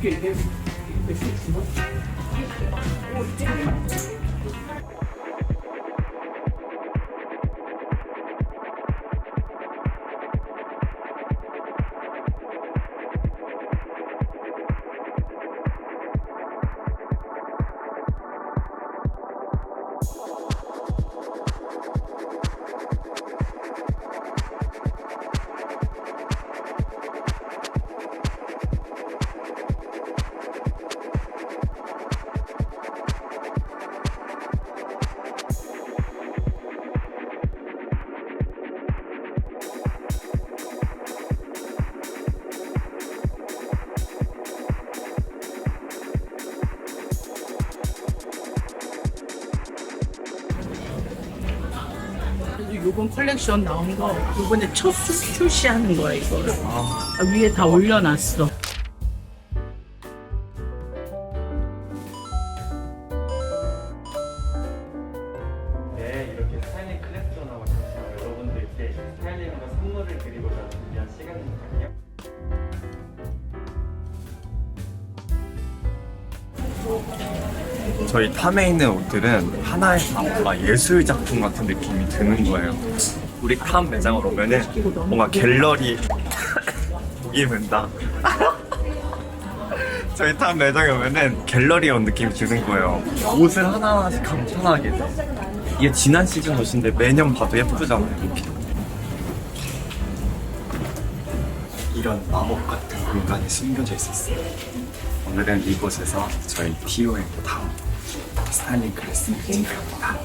어떻게 이게 몇개 주나? 요번 컬렉션 나온 거 이번에 첫 수- 출시하는 거야 이거를. 아, 위에 다 올려놨어. 네, 이렇게 스타일링 클래스로 나오셔서 여러분들께 스타일링과 선물을 드리고자 준비한 시간이니까요. 저희 탐에 있는 옷들은 하나에서 뭔가 예술 작품 같은 느낌이 드는 거예요. 우리 탐 매장으로 오면은 뭔가 갤러리 보기 된다. 저희 탐 매장에 오면은 갤러리 온 느낌이 드는 거예요. 옷을 하나하나씩 감탄하게 돼. 이게 지난 시즌 옷인데 매년 봐도 예쁘잖아요. 이런 마법 같은 공간이 숨겨져 있었어요. 오늘은 이곳에서 저희 TO의 다음 스타일링 클래스 진행합니다.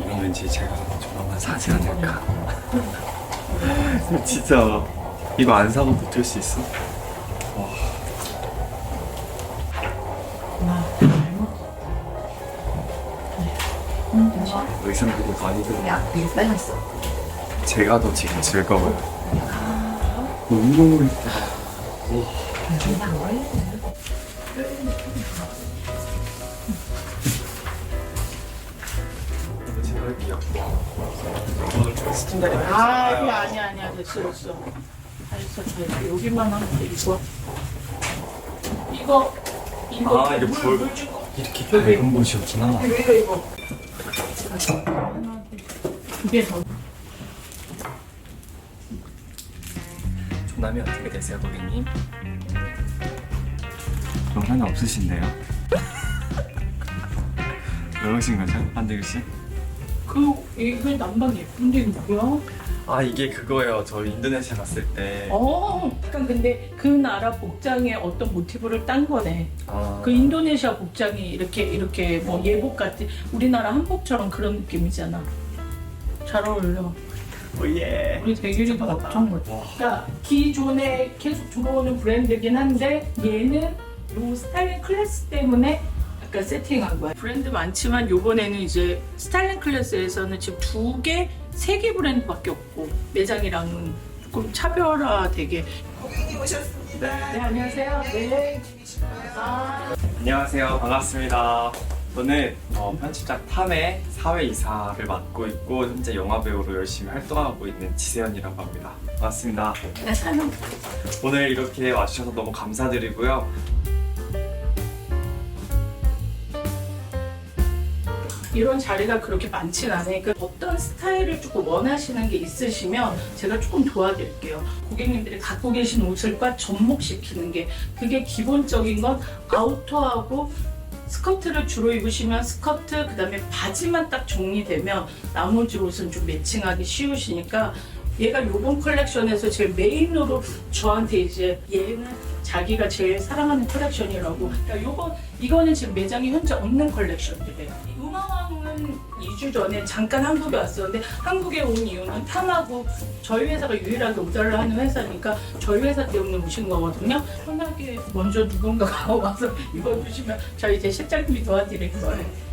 이건 왠지 제가 조만간 사지 않을까. 진짜 이거 안 사고 버틸 수 있어? 의상들이 많이 들어. 야, 되게 빨랐어. 제가 더 지금 즐거워요. 그냥 원래 이거 제가 할게요. 오늘 스팀다리 아 아니야 아니야 아니야 됐어 됐어 됐어 됐어 여기만 하면 돼 이거 이거 이거 아, 이게 물, 볼- 물 주고 이렇게 밝은 곳이었구나. 이거 이거 두개 더 조남이 어떻게 되세요, 고객님? 그럼 하나 없으신데요? 왜 오신 거죠, 한대규 씨? 그 이거 난방 예쁜데 이거 뭐야? 아 이게 그거예요. 저 인도네시아 갔을 때. 어 약간 근데 그 나라 복장에 어떤 모티브를 딴 거네. 아, 그 인도네시아 복장이 이렇게 이렇게 뭐 예복 같지 우리나라 한복처럼 그런 느낌이잖아. 잘 어울려. 오예. 우리 대규리도 엄청 멋져. 와. 그러니까 기존에 계속 들어오는 브랜드긴 한데 얘는 요 스타일링 클래스 때문에 약간 세팅한 거야. 브랜드 많지만 요번에는 이제 스타일링 클래스에서는 지금 두 개, 세 개 브랜드밖에 없고 매장이랑은 조금 차별화되게. 고객님 오셨습니다. 네 안녕하세요. 네. 아. 안녕하세요. 반갑습니다. 저는 어, 편집자 탐의 사회 이사를 맡고 있고 현재 영화 배우로 열심히 활동하고 있는 지세연이라고 합니다. 반갑습니다. 오늘 이렇게 와주셔서 너무 감사드리고요. 이런 자리가 그렇게 많진 않으니까 어떤 스타일을 조금 원하시는 게 있으시면 제가 조금 도와드릴게요. 고객님들이 갖고 계신 옷을 과 접목시키는 게 그게 기본적인 건 아우터하고 스커트를 주로 입으시면 스커트 그다음에 바지만 딱 정리되면 나머지 옷은 좀 매칭하기 쉬우시니까 얘가 요번 컬렉션에서 제일 메인으로 저한테 이제 얘는 자기가 제일 사랑하는 컬렉션이라고. 그러니까 요거 이거는 지금 매장에 현재 없는 컬렉션들이에요. 우마왕은 2주 전에 잠깐 한국에 왔었는데 한국에 온 이유는 탐하고 저희 회사가 유일하게 오달러 하는 회사니까 저희 회사 때문에 오신 거거든요. 편하게 먼저 누군가가 와서 입어주시면 저희 이제 실장님이 도와드릴 거예요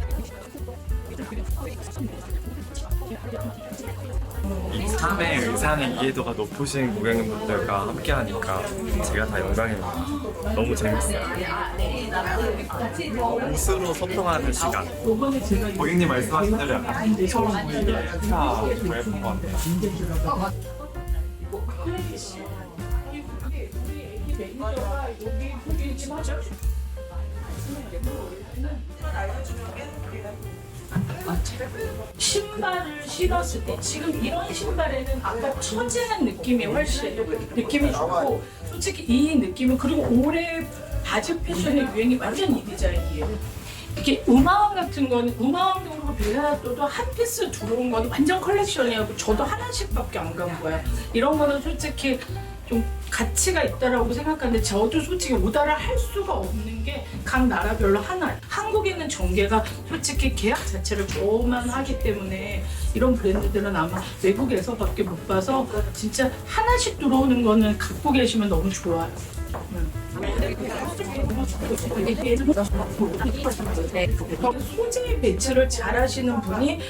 이 3의 의상의 이해도가 높으신 고객님들과 함께 하니까 제가 다 영광입니다. 너무 재밌어요. 옷으로 소통하는 시간. 고객님 말씀하신 대로 약간 서로 보이게 행사 정말 예쁜 것 같아요. 신발을 신었을 때 지금 이런 신발에는 아까 처지는 느낌이 훨씬 느낌이 좋고 솔직히 이 느낌은 그리고 올해 바지 패션의 유행이 완전 이 디자인이에요. 이게 우마왕 같은 거는 우마왕도 그렇고 벨라도도 한 피스 들어온 거는 완전 컬렉션이고 저도 하나씩밖에 안 간 거야. 이런 거는 솔직히 좀 가치가 있다라고 생각하는데 저도 솔직히 오다를 할 수가 없는 게 각 나라별로 하나. 한국에는 전개가 솔직히 계약 자체를 조만하기 때문에 이런 브랜드들은 아마 외국에서밖에 못 봐서 진짜 하나씩 들어오는 거는 갖고 계시면 너무 좋아요. 소재 배치를 잘 하시는 분이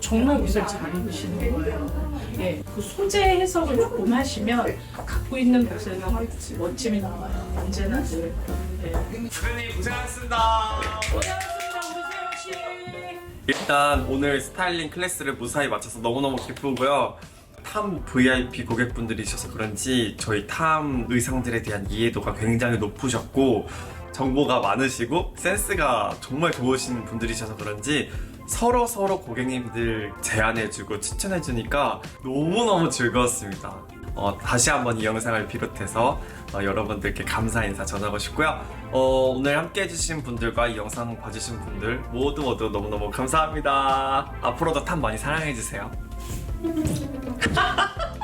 정말 옷을 잘 입으시는 거예요. 예, 그 소재 해석을 조금 하시면 갖고 있는 옷에는 멋짐이 나와요. 언제나 늘. 예. 대표님 고생하셨습니다. 고생하셨습니다, 오세영 씨. 일단 오늘 스타일링 클래스를 무사히 마쳐서 너무너무 기쁘고요. 탐 VIP 고객분들이셔서 그런지 저희 탐 의상들에 대한 이해도가 굉장히 높으셨고 정보가 많으시고 센스가 정말 좋으신 분들이셔서 그런지 서로 서로 고객님들 제안해주고 추천해주니까 너무너무 즐거웠습니다. 어, 다시 한번 이 영상을 비롯해서 어, 여러분들께 감사 인사 전하고 싶고요. 어, 오늘 함께 해주신 분들과 이 영상 봐주신 분들 모두 모두 너무너무 감사합니다. 앞으로도 탐 많이 사랑해주세요. ハハハハ!